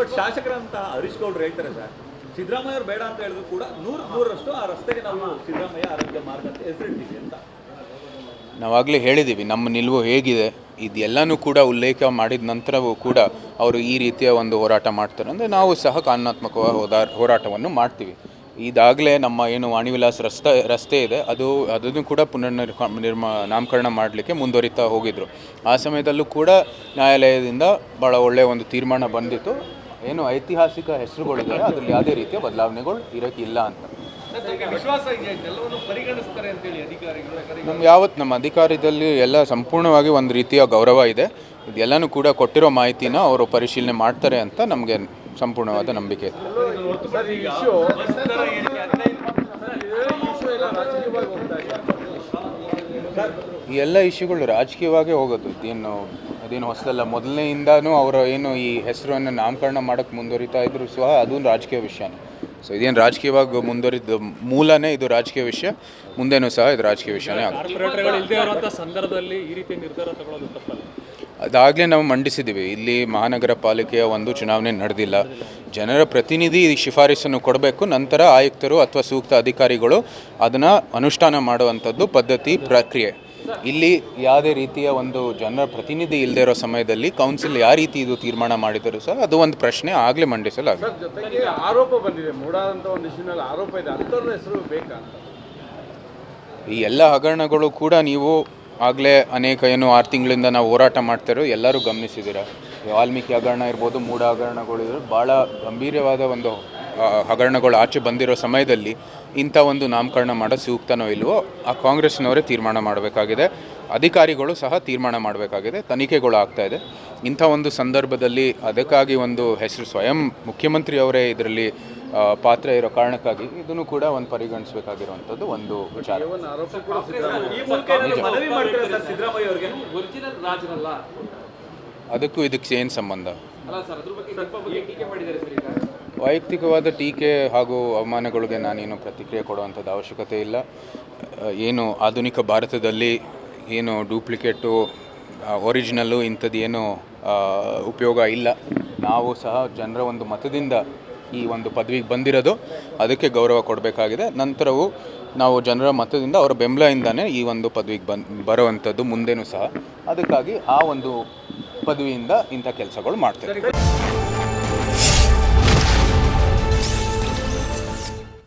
But ಶಾಸಕರಂತ Harish ಗೌಡ್ರು ಹೇಳ್ತಾರೆ sir, Siddaramaiah ಅವ್ರು ಬೇಡ ಅಂತ ಹೇಳಿದ್ರು ಕೂಡ ನೂರು ಮೂರರಷ್ಟು ಆ ರಸ್ತೆಗೆ ನಾವು ಸಿದ್ದರಾಮಯ್ಯ ಆರೋಗ್ಯ ಮಾರ್ಗ ಅಂತ ಹೆಸರಿಟ್ಟಿದ್ವಿ ಅಂತ. ನಾವಾಗಲೇ ಹೇಳಿದ್ದೀವಿ ನಮ್ಮ ನಿಲುವು ಹೇಗಿದೆ, ಇದೆಲ್ಲನೂ ಕೂಡ ಉಲ್ಲೇಖ ಮಾಡಿದ ನಂತರವೂ ಕೂಡ ಅವರು ಈ ರೀತಿಯ ಒಂದು ಹೋರಾಟ ಮಾಡ್ತಾರೆ ಅಂದರೆ ನಾವು ಸಹ ಕಾನೂನಾತ್ಮಕವಾಗಿ ಹೋದಾ, ಹೋರಾಟವನ್ನು ಮಾಡ್ತೀವಿ. ಇದಾಗಲೇ ನಮ್ಮ ಏನು ವಾಣಿವಿಲಾಸ್ ರಸ್ತೆ ರಸ್ತೆ ಇದೆ, ಅದು, ಅದನ್ನು ಕೂಡ ಪುನರ್ ನಿರ್ಮ, ನಾಮಕರಣ ಮಾಡಲಿಕ್ಕೆ ಮುಂದುವರಿತಾ ಹೋಗಿದ್ರು. ಆ ಸಮಯದಲ್ಲೂ ಕೂಡ ನ್ಯಾಯಾಲಯದಿಂದ ಭಾಳ ಒಳ್ಳೆಯ ಒಂದು ತೀರ್ಮಾನ ಬಂದಿತ್ತು. ಏನು ಐತಿಹಾಸಿಕ ಹೆಸರುಗಳಿದ್ದಾರೆ ಅದರಲ್ಲಿ ಯಾವುದೇ ರೀತಿಯ ಬದಲಾವಣೆಗಳು ಇರೋಕ್ಕಿಲ್ಲ ಅಂತ. ವಿಶ್ವಾಸ ಇದೆ ಎಲ್ಲವನ್ನು ಪರಿಗಣಿಸ್ತಾರೆ ಅಂತೇಳಿ ಅಧಿಕಾರಿಗಳು ಯಾಕಂದ್ರೆ ನಮ್ಗೆ ಯಾವತ್ತು ನಮ್ಮ ಅಧಿಕಾರದಲ್ಲಿ ಎಲ್ಲ ಸಂಪೂರ್ಣವಾಗಿ ಒಂದು ರೀತಿಯ ಗೌರವ ಇದೆ. ಇದೆಲ್ಲನೂ ಕೂಡ ಕೊಟ್ಟಿರೋ ಮಾಹಿತಿನ ಅವರು ಪರಿಶೀಲನೆ ಮಾಡ್ತಾರೆ ಅಂತ ನಮಗೆ ಸಂಪೂರ್ಣವಾದ ನಂಬಿಕೆ ಇದೆ. ಈ ಎಲ್ಲ ಇಶ್ಯೂಗಳು ರಾಜಕೀಯವಾಗೇ ಹೋಗೋದು ಇದೇನು ಅದೇನು ಹೊಸದಲ್ಲ ಮೊದಲನೆಯಿಂದನೂ ಅವರ ಏನು ಈ ಹೆಸರನ್ನು ನಾಮಕರಣ ಮಾಡೋಕ್ಕೆ ಮುಂದುವರಿತಾ ಇದ್ರು ಸಹ ಅದೊಂದು ರಾಜಕೀಯ ವಿಷಯನೇ. ಸೊ ಇದೇನು ರಾಜಕೀಯವಾಗಿ ಮುಂದುವರಿದ ಮೂಲನೇ ಇದು ರಾಜಕೀಯ ವಿಷಯ ಮುಂದೆನೂ ಸಹ ಇದು ರಾಜಕೀಯ ವಿಷಯನೇ ಆಗುತ್ತೆ. ಸಂದರ್ಭದಲ್ಲಿ ಈ ರೀತಿ ನಿರ್ಧಾರ ಅದಾಗಲೇ ನಾವು ಮಂಡಿಸಿದ್ದೀವಿ ಇಲ್ಲಿ ಮಹಾನಗರ ಪಾಲಿಕೆಯ ಒಂದು ಚುನಾವಣೆ ನಡೆದಿಲ್ಲ. ಜನರ ಪ್ರತಿನಿಧಿ ಶಿಫಾರಸನ್ನು ಕೊಡಬೇಕು ನಂತರ ಆಯುಕ್ತರು ಅಥವಾ ಸೂಕ್ತ ಅಧಿಕಾರಿಗಳು ಅದನ್ನು ಅನುಷ್ಠಾನ ಮಾಡುವಂಥದ್ದು ಪದ್ಧತಿ ಪ್ರಕ್ರಿಯೆ. ಇಲ್ಲಿ ಯಾವುದೇ ರೀತಿಯ ಒಂದು ಜನರ ಪ್ರತಿನಿಧಿ ಇಲ್ಲದೇ ಇರೋ ಸಮಯದಲ್ಲಿ ಕೌನ್ಸಿಲ್ ಯಾವ ರೀತಿ ಇದು ತೀರ್ಮಾನ ಮಾಡಿದರು ಸರ್ ಅದು ಒಂದು ಪ್ರಶ್ನೆ ಆಗಲೇ ಮಂಡಿಸಲಾಗಿದೆ. ಜೊತೆಗೆ ಆರೋಪ ಬಂದಿದೆ. ಮೂಡಾದಂತ ಒಂದು ಇಶ್ಯೂನಲ್ಲಿ ಆರೋಪ ಇದೆ. ಅಂಥವ್ರ ಹೆಸರು ಬೇಕಾ? ಈ ಎಲ್ಲ ಹಗರಣಗಳು ಕೂಡ ನೀವು ಆಗಲೇ ಅನೇಕ ಏನು ಆರು ತಿಂಗಳಿಂದ ನಾವು ಹೋರಾಟ ಮಾಡ್ತಿರೋ ಎಲ್ಲರೂ ಗಮನಿಸಿದ್ದೀರಾ? ವಾಲ್ಮೀಕಿ ಹಗರಣ ಇರ್ಬೋದು ಮೂಢ ಹಗರಣಗಳು ಇರ್ಬೋದು ಭಾಳ ಗಂಭೀರವಾದ ಒಂದು ಹಗರಣಗಳು ಆಚೆ ಬಂದಿರೋ ಸಮಯದಲ್ಲಿ ಇಂಥ ಒಂದು ನಾಮಕರಣ ಮಾಡೋ ಸೂಕ್ತನೋ ಇಲ್ವೋ, ಆ ಕಾಂಗ್ರೆಸ್ನವರೇ ತೀರ್ಮಾನ ಮಾಡಬೇಕಾಗಿದೆ. ಅಧಿಕಾರಿಗಳು ಸಹ ತೀರ್ಮಾನ ಮಾಡಬೇಕಾಗಿದೆ. ತನಿಖೆಗಳು ಆಗ್ತಾ ಇದೆ. ಇಂಥ ಒಂದು ಸಂದರ್ಭದಲ್ಲಿ ಅದಕ್ಕಾಗಿ ಒಂದು ಹೆಸರು ಸ್ವಯಂ ಮುಖ್ಯಮಂತ್ರಿಯವರೇ ಇದರಲ್ಲಿ ಪಾತ್ರ ಇರೋ ಕಾರಣಕ್ಕಾಗಿ ಇದನ್ನು ಕೂಡ ಒಂದು ಪರಿಗಣಿಸಬೇಕಾಗಿರುವಂಥದ್ದು ಒಂದು ವಿಚಾರ. ಅದಕ್ಕೂ ಇದಕ್ಕೆ ಏನು ಸಂಬಂಧ? ವೈಯಕ್ತಿಕವಾದ ಟೀಕೆ ಹಾಗೂ ಅವಮಾನಗಳಿಗೆ ನಾನೇನು ಪ್ರತಿಕ್ರಿಯೆ ಕೊಡುವಂಥದ್ದು ಅವಶ್ಯಕತೆ ಇಲ್ಲ. ಏನು ಆಧುನಿಕ ಭಾರತದಲ್ಲಿ ಏನು ಡೂಪ್ಲಿಕೇಟು, ಒರಿಜಿನಲ್ಲು ಇಂಥದ್ದು ಏನು ಉಪಯೋಗ ಇಲ್ಲ. ನಾವು ಸಹ ಜನರ ಒಂದು ಮತದಿಂದ ಈ ಒಂದು ಪದವಿಗೆ ಬಂದಿರೋದು. ಅದಕ್ಕೆ ಗೌರವ ಕೊಡಬೇಕಾಗಿದೆ. ನಂತರವೂ ನಾವು ಜನರ ಮತದಿಂದ ಅವರ ಬೆಂಬಲದಿಂದನೇ ಈ ಒಂದು ಪದವಿಗೆ ಬಂದು ಬರುವಂಥದ್ದು ಮುಂದೆನೂ ಸಹ. ಅದಕ್ಕಾಗಿ ಆ ಒಂದು ಪದವಿಯಿಂದ ಇಂಥ ಕೆಲಸಗಳು ಮಾಡ್ತೇವೆ.